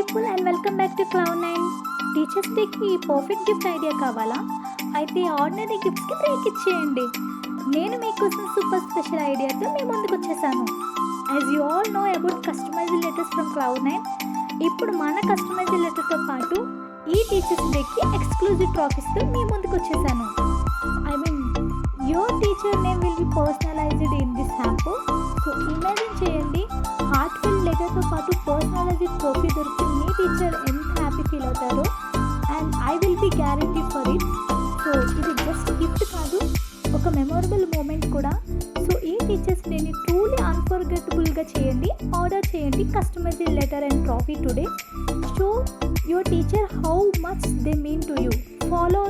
People and welcome back to cloud nine teachers డేకి perfect gift idea కావాలా? అయితే ordinary గిఫ్ట్స్కి break ఇచ్చేయండి. నేను మీకోసం సూపర్ స్పెషల్ ఐడియాతో మీ ముందుకు వచ్చేసాను. As you all know about customize letters from cloud nine ఇప్పుడు మన కస్టమైజ్ లెటర్తో పాటు ఈ టీచర్స్ డేకి ఎక్స్క్లూజివ్ ట్రాఫీస్తో మీ ముందుకు వచ్చేసాను. I mean your teacher name will be personal అవుతారు and I will be guarantee for it so ఇది జస్ట్ గిఫ్ట్ కాదు. ఒక మెమొరబుల్ మూమెంట్ కూడా. సో ఈ టీచర్స్ డేని ట్రూలీ అన్ఫర్గెటబుల్గా చేయండి. ఆర్డర్ చేయండి. Customized letter and trophy today show your teacher how much they mean to you follow